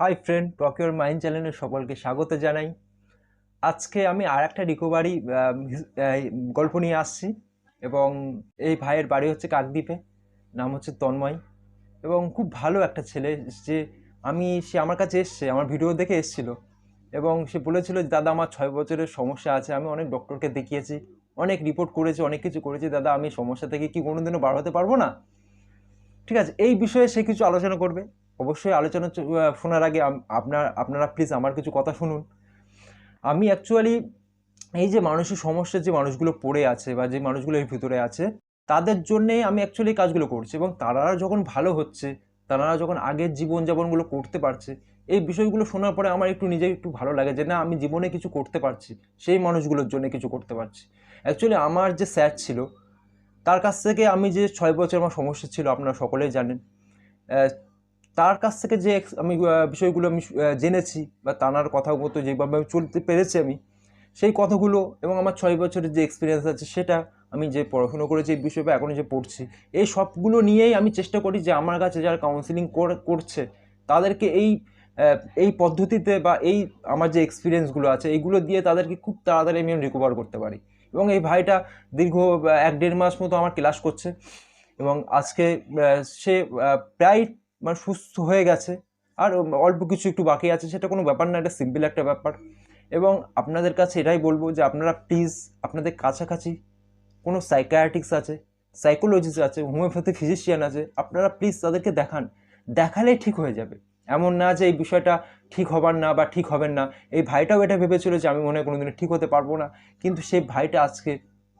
Hi friend প্রকিওর mind চ্যানেলে সকলকে স্বাগত জানাই। আজকে আমি আর একটা রিকভারি গল্প নিয়ে আসছি এবং এই ভাইয়ের বাড়ি হচ্ছে কাকদ্বীপে, নাম হচ্ছে তন্ময় এবং খুব ভালো একটা ছেলে। যে আমি, সে আমার কাছে এসছে, আমার ভিডিও দেখে এসছিল এবং সে বলেছিল দাদা, আমার ছয় বছরের সমস্যা আছে, আমি অনেক ডক্টরকে দেখিয়েছি, অনেক রিপোর্ট করেছি, অনেক কিছু করেছি। দাদা, আমি সমস্যা থেকে কি কোনোদিনও বার হতে পারব না? ঠিক আছে, এই বিষয়ে সে কিছু আলোচনা করবে। অবশ্যই আলোচনা শোনার আগে আপনার, আপনারা প্লিজ আমার কিছু কথা শুনুন। আমি অ্যাকচুয়ালি এই যে মানুষের সমস্যা যে মানুষগুলো পড়ে আছে বা যে মানুষগুলো এর ভিতরে আছে, তাদের জন্যেই আমি অ্যাকচুয়ালি কাজগুলো করছি এবং তারা যখন ভালো হচ্ছে, তারা যখন আগের জীবনযাপনগুলো করতে পারছে, এই বিষয়গুলো শোনার পরে আমার একটু নিজে একটু ভালো লাগে যে না, আমি জীবনে কিছু করতে পারছি, সেই মানুষগুলোর জন্য কিছু করতে পারছি। অ্যাকচুয়ালি আমার যে স্যার ছিল, তার কাছ থেকে আমি যে ছয় বছর আমার সমস্যা ছিল, আপনারা সকলেই জানেন তার কাছ থেকে যে আমি বিষয়গুলো আমি জেনেছি বা তানার কথা মতো যেভাবে আমি চলতে পেরেছি আমি, সেই কথাগুলো এবং আমার ছয় বছরের যে এক্সপিরিয়েন্স আছে সেটা আমি যে পড়াশুনো করেছি, এই বিষয়ে এখন যে পড়ছি, এই সবগুলো নিয়েই আমি চেষ্টা করি যে আমার কাছে যারা কাউন্সিলিং করছে, তাদেরকে এই এই পদ্ধতিতে বা এই আমার যে এক্সপিরিয়েন্সগুলো আছে, এইগুলো দিয়ে তাদেরকে খুব তাড়াতাড়ি আমি রিকভার করতে পারি। এবং এই ভাইটা দীর্ঘ এক দেড় মাস মতো আমার ক্লাস করছে এবং আজকে সে প্রায় মানে সুস্থ হয়ে গেছে। আর অল্প কিছু একটু বাকি আছে, সেটা কোনো ব্যাপার না, এটা সিম্পল একটা ব্যাপার। এবং আপনাদের কাছে এটাই বলব যে আপনারা প্লিজ আপনাদের কাছাকাছি কোনো সাইকায়াটিক্স আছে সাইকোলজিস্ট আছে হোমিওপ্যাথি ফিজিশিয়ান আছে, আপনারা প্লিজ তাদেরকে দেখান। দেখালেই ঠিক হয়ে যাবে। এমন না যে এই বিষয়টা ঠিক হবার না বা ঠিক হবেন না। এই ভাইটাও এটা ভেবেছিল যে আমি মনে হয় কোনোদিনও ঠিক হতে পারব না। কিন্তু সেই ভাইটা আজকে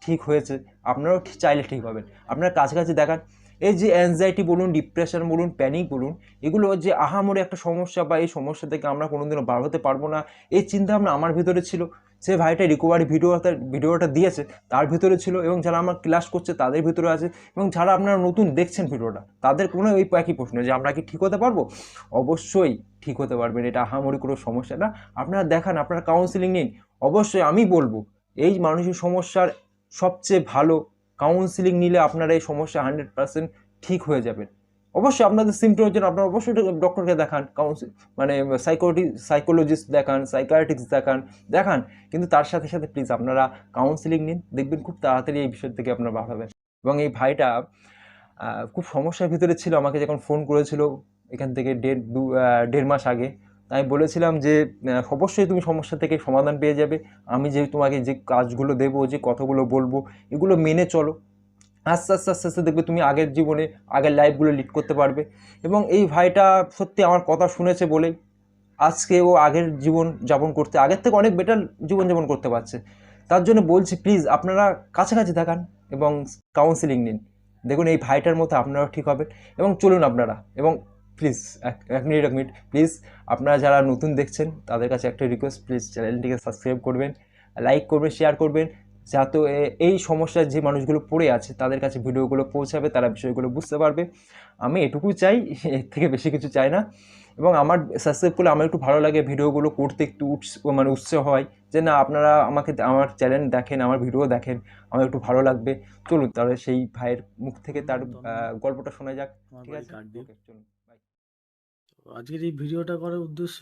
ঠিক হয়েছে। আপনারাও চাইলে ঠিক হবেন আপনারা কাছাকাছি দেখান। এই যে অ্যাংজাইটি বলুন ডিপ্রেশন বলুন প্যানিক বলুন, এগুলো যে আহামরি একটা সমস্যা বা এই সমস্যা থেকে আমরা কোনোদিনও বার হতে পারব না। এই চিন্তা ভাবনা আমার ভিতরে ছিল। সে ভাইটা রিকভারি ভিডিওটা ভিডিওটা দিয়েছে, তার ভিতরে ছিল এবং যারা আমার ক্লাস করছে তাদের ভিতরে আছে এবং যারা আপনারা নতুন দেখছেন ভিডিওটা, তাদের কোনো এই একই প্রশ্ন যে আমরা কি ঠিক হতে পারব? অবশ্যই ঠিক হতে পারবেন, এটা আহামরি কোনো সমস্যা না। আপনারা দেখান, আপনারা কাউন্সিলিং নিন। অবশ্যই আমি বলব, এই মানুষের সমস্যার সবচেয়ে ভালো কাউন্সিলিং নিলে আপনারা এই সমস্যা হান্ড্রেড পার্সেন্ট ঠিক হয়ে যাবেন অবশ্যই আপনাদের সিমটমের জন্য আপনারা অবশ্যই ডক্টরকে দেখান কাউন্সিল মানে সাইকোটি সাইকোলজিস্ট দেখান সাইকায়াটিক্স দেখান দেখান। কিন্তু তার সাথে সাথে প্লিজ আপনারা কাউন্সিলিং নিন, দেখবেন খুব তাড়াতাড়ি এই বিষয় থেকে আপনারা বার হবেন এবং এই ভাইটা খুব সমস্যার ভিতরে ছিল, আমাকে যখন ফোন করেছিল, এখান থেকে দেড় দু দেড় মাস আগে আমি বলেছিলাম যে অবশ্যই তুমি সমস্যা থেকে সমাধান পেয়ে যাবে। আমি যে তোমাকে যে কাজগুলো দেবো, যে কথাগুলো বলব, এগুলো মেনে চলো। আস্তে আস্তে আস্তে আস্তে দেখবে তুমি আগের জীবনে, আগের লাইফগুলো লিড করতে পারবে। এবং এই ভাইটা সত্যি আমার কথা শুনেছে বলেই আজকে ও আগের জীবন যাপন করতে, আগের থেকে অনেক বেটার জীবন যাপন করতে পারছে। তার জন্য বলছি প্লিজ আপনারা কাছাকাছি দেখান এবং কাউন্সিলিং নিন। দেখুন, এই ভাইটার মতো আপনারাও ঠিক হবেন। এবং চলুন আপনারা। এবং প্লিজ এক এক মিনিট এক মিনিট প্লিজ আপনারা যারা নতুন দেখছেন তাদের কাছে একটা রিকোয়েস্ট প্লিজ চ্যানেলটিকে সাবস্ক্রাইব করবেন লাইক করবেন শেয়ার করবেন যাতে এই সমস্যার যে মানুষগুলো পড়ে আছে তাদের কাছে ভিডিওগুলো পৌঁছাবে তারা বিষয়গুলো বুঝতে পারবে। আমি এটুকু চাই এর থেকে বেশি কিছু চাই না। এবং আমার সাবস্ক্রাইব করলে আমার একটু ভালো লাগে ভিডিওগুলো করতে একটু উৎস মানে উৎসাহ হয় যে না আপনারা আমাকে আমার চ্যানেল দেখেন আমার ভিডিও দেখেন আমার একটু ভালো লাগবে। চলুন তাহলে সেই ভাইয়ের মুখ থেকে তার গল্পটা শোনা যাক। ঠিক আছে? চলুন। আজকের এই ভিডিওটা করার উদ্দেশ্য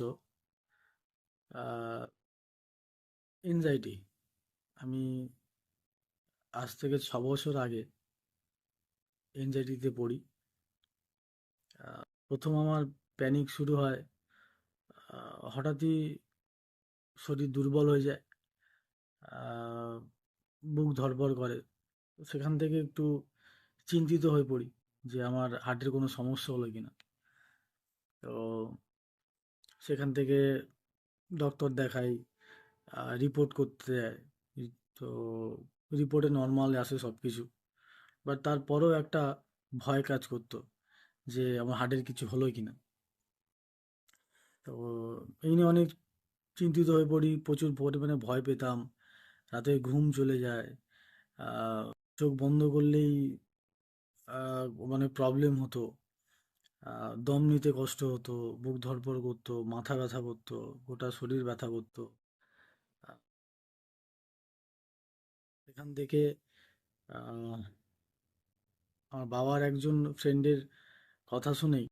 এনজাইটি আমি আজ থেকে ছ বছর আগে এনজাইটিতে পড়ি। প্রথম আমার প্যানিক শুরু হয় হঠাৎই শরীর দুর্বল হয়ে যায় বুক ধড়ফড় করে। সেখান থেকে একটু চিন্তিত হয়ে পড়ি যে আমার হার্টের কোনো সমস্যা হলো কিনা। সেখান থেকে ডক্টর দেখাই রিপোর্ট করতে দেয়। তো রিপোর্টে নর্মাল আসে সব কিছু বাট তারপরেও একটা ভয় কাজ করতো যে আমার হার্টের কিছু হলো কি না তো এই নিয়ে অনেক চিন্তিত হয়ে পড়ি, প্রচুর পরিমাণে ভয় পেতাম। রাতে ঘুম চলে যায়। চোখ বন্ধ করলেই মানে প্রবলেম হতো। দম নিতে কষ্ট হতো, বুক ধড়ফড় করতো, মাথা ব্যথা করতো, গোটা শরীর ব্যথা করতো। এখান থেকে আমার বাবার একজন ফ্রেন্ডের কথা শুনেই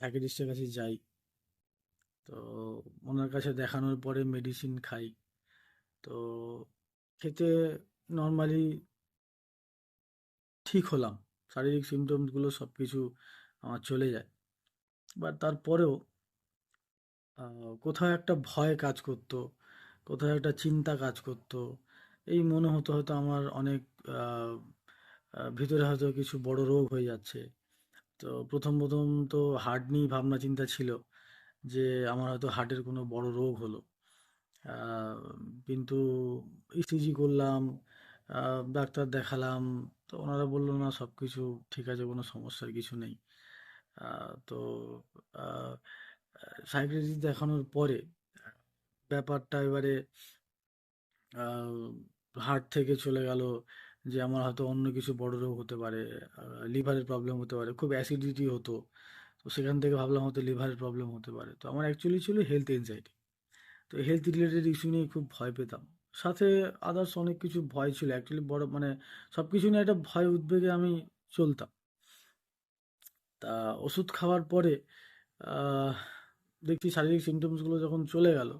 সাইকিয়াট্রিস্টের কাছে যাই। তো ওনার কাছে দেখানোর পরে মেডিসিন খাই। তো খেতে নর্মালি ঠিক হলাম। শারীরিক সিমটমসগুলো সব কিছু আমার চলে যায়। বাট তারপরেও কোথাও একটা ভয় কাজ করতো, কোথাও একটা চিন্তা কাজ করতো, এই মনে হতো হয়তো আমার অনেক ভিতরে হয়তো কিছু বড় রোগ হয়ে যাচ্ছে। তো প্রথম প্রথম তো হার্ট নিয়ে ভাবনা চিন্তা ছিল যে আমার হয়তো হার্টের কোনো বড় রোগ হলো। কিন্তু ইসিজি করলাম ডাক্তার দেখালাম। তো ওনারা বলল, না সব কিছু ঠিক আছে, কোনো সমস্যার কিছু নেই। তো সাইকিয়াট্রিস্ট দেখানোর পরে ব্যাপারটা এবারে হার্ট থেকে চলে গেল যে আমার হয়তো অন্য কিছু বড় রোগ হতে পারে লিভারের প্রবলেম হতে পারে, খুব অ্যাসিডিটি হতো। তো সেখান থেকে ভাবলাম হয়তো লিভারের প্রবলেম হতে পারে। তো আমার অ্যাকচুয়ালি ছিল হেলথ এনজাইটি তো হেলথ রিলেটেড ইস্যু নিয়ে খুব ভয় পেতাম। সাথে আদার্স অনেক কিছু ভয় ছিল। অ্যাকচুয়ালি বড় মানে সব কিছু নিয়ে একটা ভয় উদ্বেগে আমি চলতাম। তা ওষুধ খাওয়ার পরে দেখছি শারীরিক সিমটমসগুলো যখন চলে গেল,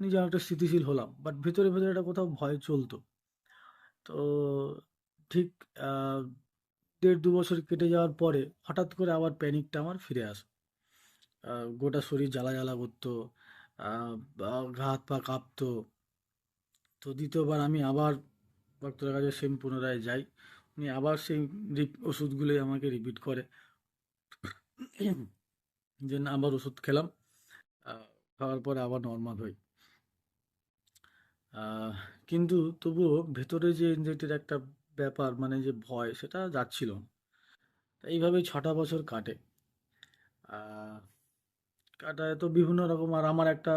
নিজে একটা স্থিতিশীল হলাম। বাট ভেতরে ভেতরে একটা কোথাও ভয় চলতো। তো ঠিক দেড় দু বছর কেটে যাওয়ার পরে হঠাৎ করে আবার প্যানিকটা আমার ফিরে আসে। গোটা শরীর জ্বালা জ্বালা করতো গা হাত পা কাঁপতো তো দ্বিতীয়বার আমি আবার ডাক্তারের কাছে সেম পুনরায় যাই। উনি আবার সেই ওষুধগুলোই আমাকে রিপিট করে। যে না, আবার ওষুধ খেলাম। খাওয়ার পরে আবার নর্মাল হই। কিন্তু তবুও ভেতরে যে এনজাইটির একটা ব্যাপার মানে যে ভয়, সেটা যাচ্ছিল না। এইভাবেই ছটা বছর কাটে। কাটায় তো বিভিন্ন রকম। আর আমার একটা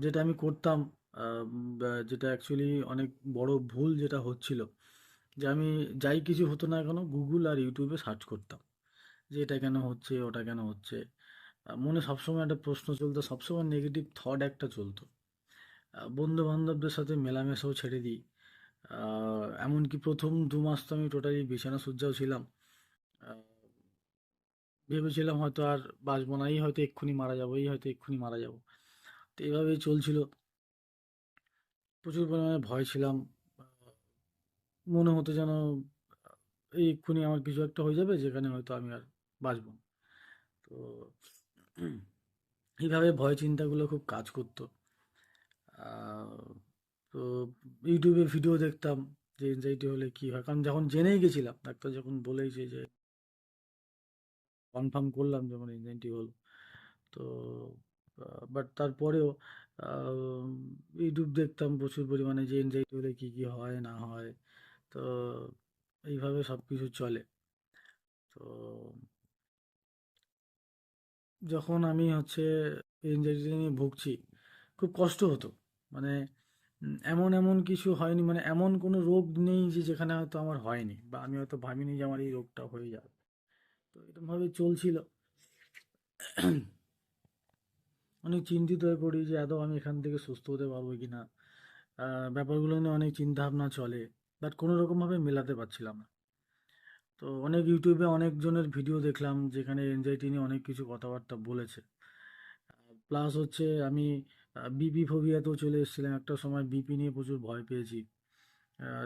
যেটা আমি করতাম যেটা অ্যাকচুয়ালি অনেক বড় ভুল যেটা হচ্ছিল, যে আমি যাই কিছু হতো না কেন গুগল আর ইউটিউবে সার্চ করতাম, যে এটা কেন হচ্ছে, ওটা কেন হচ্ছে। মনে সবসময় একটা প্রশ্ন চলতো, সবসময় নেগেটিভ থট একটা চলতো। বন্ধু বান্ধবদের সাথে মেলামেশাও ছেড়ে দিই। এমনকি প্রথম দু মাস তো আমি টোটালি বিছানা সজ্জাও ছিলাম। ভেবেছিলাম হয়তো আর বাঁচবো না, এই হয়তো এক্ষুনি মারা যাব, এই হয়তো এক্ষুনি মারা যাব। তো এইভাবেই চলছিল। প্রচুর পরিমাণে ভয় ছিলাম। মনে হতো যেন এই এক্ষুনি আমার কিছু একটা হয়ে যাবে, যেখানে হয়তো আমি আর বাঁচবো তো এইভাবে ভয় চিন্তাগুলো খুব কাজ করতো। তো ইউটিউবে ভিডিও দেখতাম যে এনজাইটি হলে কি হয়। কারণ যখন জেনেই গেছিলাম, ডাক্তার যখন বলেইছে যে কনফার্ম করলাম যেমন এনজাইটি হলো। তো বাট তারপরেও ইউটিউব দেখতাম প্রচুর পরিমাণে যে এনজাইটি হলে কি কি হয়, না হয়। তো এইভাবে সব কিছু চলে। তো যখন আমি হচ্ছে এনজাইটি নিয়ে ভুগছি, খুব কষ্ট হতো। মানে এমন এমন কিছু হয়নি। মানে এমন কোনো রোগ নেই যে যেখানে হয়তো আমার হয়নি বা আমি হয়তো ভাবিনি যে আমার এই রোগটা হয়ে যাবে। তো এরকমভাবে চলছিল। অনেক চিন্তিত হয়ে পড়ি যে আদৌ আমি এখান থেকে সুস্থ হতে পারব কি না ব্যাপারগুলো নিয়ে অনেক চিন্তা ভাবনা চলে বাট কোনো রকমভাবে মেলাতে পারছিলাম না। তো অনেক ইউটিউবে অনেকজনের ভিডিও দেখলাম, যেখানে এনজাইটি নিয়ে অনেক কিছু কথাবার্তা বলেছে। প্লাস হচ্ছে আমি বিপি ফোবিয়াতেও চলে এসেছিলাম। একটা সময় বিপি নিয়ে প্রচুর ভয় পেয়েছি।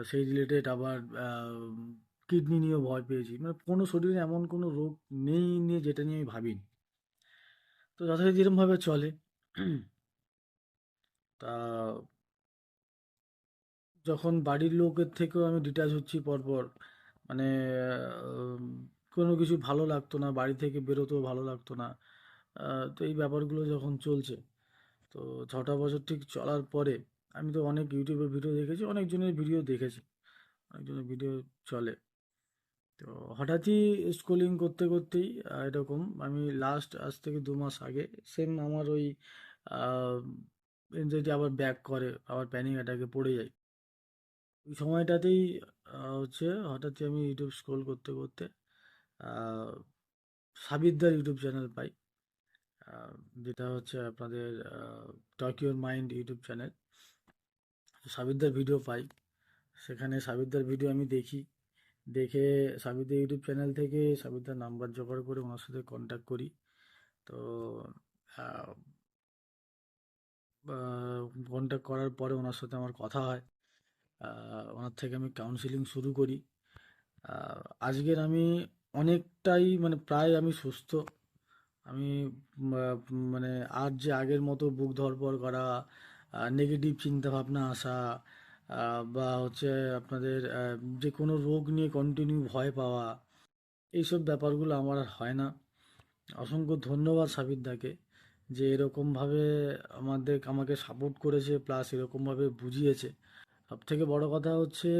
সেই রিলেটেড আবার কিডনি নিয়েও ভয় পেয়েছি। মানে কোনো শরীরে এমন কোনো রোগ নেই নিয়ে যেটা নিয়ে আমি ভাবিনি। তো যথারীতি এরকমভাবে চলে। তা যখন বাড়ির লোকের থেকেও আমি ডিটাচ হচ্ছি পরপর মানে কোনো কিছু ভালো লাগতো না, বাড়ি থেকে বেরোতেও ভালো লাগতো না তো এই ব্যাপারগুলো যখন চলছে, তো ছটা বছর ঠিক চলার পরে আমি তো অনেক ইউটিউবে ভিডিও দেখেছি, অনেকজনের ভিডিও দেখেছি, অনেকজনের ভিডিও চলে। তো হঠাৎই স্ক্রোলিং করতে করতেই এরকম আমি লাস্ট আজ থেকে দু মাস আগে সেম আমার ওই এনজাইটি আবার ব্যাক করে আবার প্যানিক অ্যাটাকে পড়ে যায় ওই সময়টাতেই হচ্ছে হঠাৎই আমি ইউটিউব স্ক্রোল করতে করতে আহ, সাবিরদার ইউটিউব চ্যানেল পাই যেটা হচ্ছে আপনাদের talk your mind YouTube channel সাবিরদার video পাই সেখানে সাবিরদার ভিডিও আমি দেখি। দেখে সাবিরদার ইউটিউব চ্যানেল থেকে সাবিরদার নাম্বার জোগাড় করে ওনার সাথে কন্ট্যাক্ট করি। তো কন্ট্যাক্ট করার পরে ওনার সাথে আমার কথা হয়। ওনার থেকে আমি কাউন্সিলিং শুরু করি। আজকের আমি অনেকটাই মানে প্রায় আমি সুস্থ। আমি মানে আর যে আগের মতো বুক ধড়ফড় করা নেগেটিভ চিন্তাভাবনা আসা বা হচ্ছে আপনাদের যে কোনো রোগ নিয়ে কন্টিনিউ ভয় পাওয়া, এইসব ব্যাপারগুলো আমার আর হয় না। অসংখ্য ধন্যবাদ সাবিরদাকে যে এরকমভাবে আমাদের, আমাকে সাপোর্ট করেছে প্লাস এরকমভাবে বুঝিয়েছে। সব থেকে বড় কথা হচ্ছে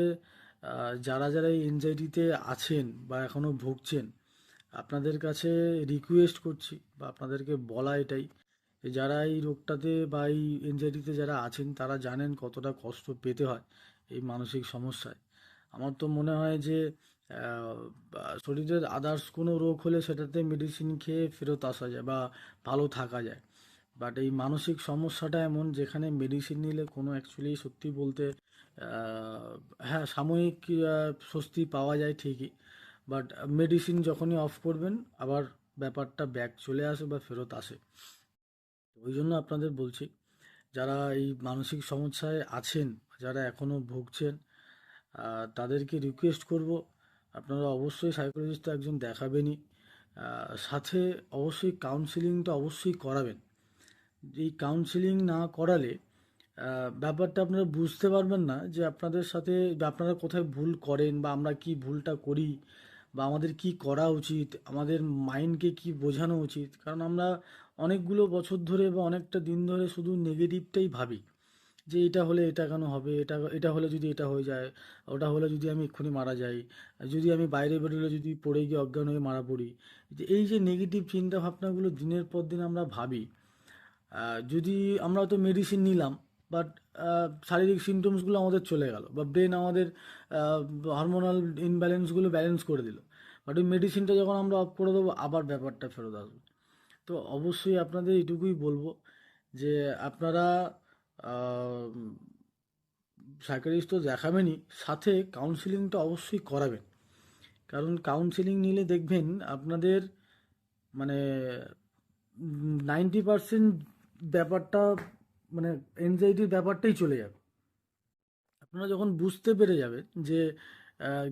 যারা যারা এই এনজাইটিতে আছেন বা এখনও ভুগছেন, আপনাদের কাছে রিকোয়েস্ট করছি বা আপনাদেরকে বলা এটাই যারা এই রোগটাতে বা এই এনজাইটিতে যারা আছেন, তারা জানেন কতটা কষ্ট পেতে হয় এই মানসিক সমস্যায়। আমার তো মনে হয় যে শরীরের আদার্স কোনো রোগ হলে সেটাতে মেডিসিন খেয়ে ফেরত আসা যায় বা ভালো থাকা যায়। বাট এই মানসিক সমস্যাটা এমন যেখানে মেডিসিন নিলে কোনো অ্যাকচুয়ালি সত্যি বলতে হ্যাঁ সাময়িক স্বস্তি পাওয়া যায় ঠিকই। বাট মেডিসিন যখনই অফ করবেন, আবার ব্যাপারটা ব্যাক চলে আসে বা ফেরত আসে। ওই জন্য আপনাদের বলছি, যারা এই মানসিক সমস্যায় আছেন, যারা এখনও ভুগছেন তাদেরকে রিকোয়েস্ট করব, আপনারা অবশ্যই সাইকোলজিস্ট একজন দেখাবেনই। সাথে অবশ্যই কাউন্সিলিংটা অবশ্যই করাবেন। এই কাউন্সিলিং না করালে ব্যাপারটা আপনারা বুঝতে পারবেন না যে আপনাদের সাথে আপনারা কোথায় ভুল করেন বা আমরা কি ভুলটা করি। বা আমাদের কি করা উচিত, আমাদের মাইন্ডকে কি বোঝানো উচিত, কারণ আমরা অনেকগুলো বছর ধরে বা অনেকটা দিন ধরে শুধু নেগেটিভটাই ভাবি, যে এটা হলে এটা কেন হবে, এটা এটা হলে যদি এটা হয়ে যায়, ওটা হলে যদি আমি এক্ষুনি মারা যাই যদি আমি বাইরে বেরোলে যদি পড়ে গিয়ে অজ্ঞান হয়ে মারা পড়ি, যে এই যে নেগেটিভ চিন্তা ভাবনাগুলো দিনের পর দিন আমরা ভাবি যদি আমরা তো মেডিসিন নিলাম বাট শারীরিক সিমটমসগুলো আমাদের চলে গেল। বা ব্রেন আমাদের হরমোনাল ইনব্যালেন্সগুলো ব্যালেন্স করে দিল। বাট ওই মেডিসিনটা যখন আমরা অফ করে দেবো, আবার ব্যাপারটা ফেরত আসবে। তো অবশ্যই আপনাদের এটুকুই বলব যে আপনারা সাইকারিস্ট তো দেখাবেনই, সাথে কাউন্সিলিংটা অবশ্যই করাবেন। কারণ কাউন্সিলিং নিলে দেখবেন আপনাদের মানে নাইনটি পার্সেন্ট ব্যাপারটা মানে এনজাইটির ব্যাপারটাই চলে যাবে। আপনারা যখন বুঝতে পেরে যাবেন যে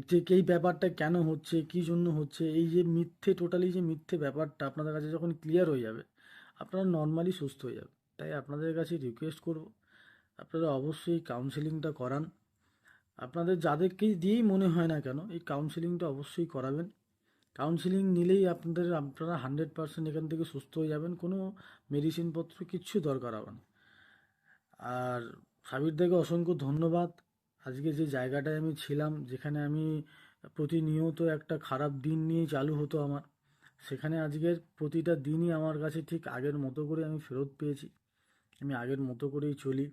যে এই ব্যাপারটা কেন হচ্ছে, কী জন্য হচ্ছে, এই যে মিথ্যে টোটালি যে মিথ্যে ব্যাপারটা আপনাদের কাছে যখন ক্লিয়ার হয়ে যাবে, আপনারা নর্মালি সুস্থ হয়ে যাবে তাই আপনাদের কাছে রিকোয়েস্ট করব, আপনারা অবশ্যই কাউন্সিলিংটা করান। আপনাদের যাদেরকে দিয়েই মনে হয় না কেন, এই কাউন্সিলিংটা অবশ্যই করাবেন। কাউন্সিলিং নিলেই আপনাদের, আপনারা হান্ড্রেড পার্সেন্ট এখান থেকে সুস্থ হয়ে যাবেন, কোনো মেডিসিনপত্র কিচ্ছু দরকার হবে না। আর সাবির দাকে অসংখ্য ধন্যবাদ। আজকে যে জায়গাটায় আমি ছিলাম, যেখানে আমি প্রতিনিয়ত একটা খারাপ দিন নিয়ে চালু হতো আমার, সেখানে আজকের প্রতিটা দিনই আমার কাছে ঠিক আগের মতো করে আমি ফেরত পেয়েছি। আমি আগের মতো করেই চলি,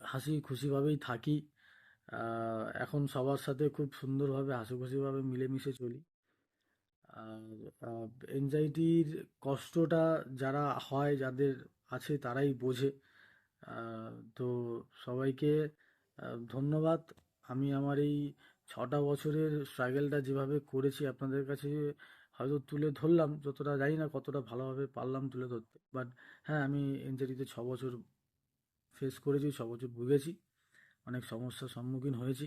হাসি খুশিভাবেই থাকি এখন সবার সাথে খুব সুন্দরভাবে হাসি খুশিভাবে মিলেমিশে চলি। এনজাইটির কষ্টটা যারা হয়, যাদের আছে তারাই বোঝে। তো সবাইকে ধন্যবাদ। আমি আমার এই ছটা বছরের স্ট্রাগেলটা যেভাবে করেছি আপনাদের কাছে হয়তো তুলে ধরলাম, যতটা জানি না কতটা ভালোভাবে পারলাম তুলে ধরতে। বাট হ্যাঁ আমি এনজাইটিতে ছ বছর ফেস করেছি, ছ বছর ভুগেছি, অনেক সমস্যার সম্মুখীন হয়েছি।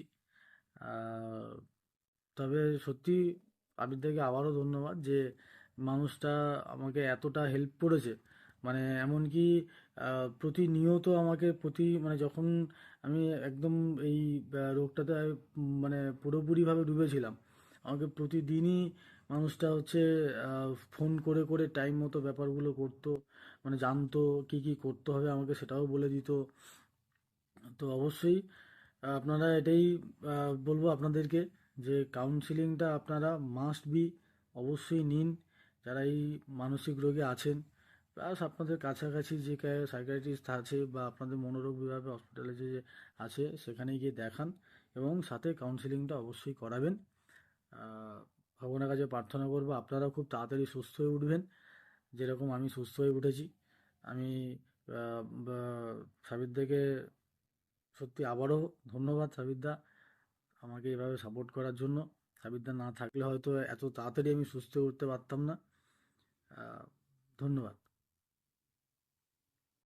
তবে সত্যি আবিরদাকে আবারও ধন্যবাদ যে মানুষটা আমাকে এতটা হেল্প করেছে। মানে এমনকি প্রতিনিয়ত আমাকে প্রতি মানে যখন আমি একদম এই রোগটাতে মানে পুরোপুরিভাবে ডুবেছিলাম, আমাকে প্রতিদিনই মানুষটা হচ্ছে ফোন করে করে টাইম মতো ব্যাপারগুলো করতো মানে জানতো কি কি করতে হবে আমাকে সেটাও বলে দিত। তো অবশ্যই আপনারা এটাই বলব আপনাদেরকে যে কাউন্সিলিংটা আপনারা মাস্ট বি অবশ্যই নিন। যারা এই মানসিক রোগে আছেন প্লাস আপনাদের কাছাকাছি যে সাইকিয়াট্রিস্ট আছে বা আপনাদের মনোরোগ বিভাগে হসপিটালে যে আছে সেখানে গিয়ে দেখান এবং সাথে কাউন্সিলিংটা অবশ্যই করাবেন। ভগবানের কাছে প্রার্থনা করব আপনারা খুব তাড়াতাড়ি সুস্থ হয়ে উঠবেন। যেরকম আমি সুস্থ হয়ে উঠেছি, আমি সাবিরদাকে সত্যি আবারও ধন্যবাদ সাবিরদা আমাকে এভাবে সাপোর্ট করার জন্য। সাবিরদা না থাকলে হয়তো এত তাড়াতাড়ি আমি সুস্থ হয়ে উঠতে পারতাম না। ধন্যবাদ।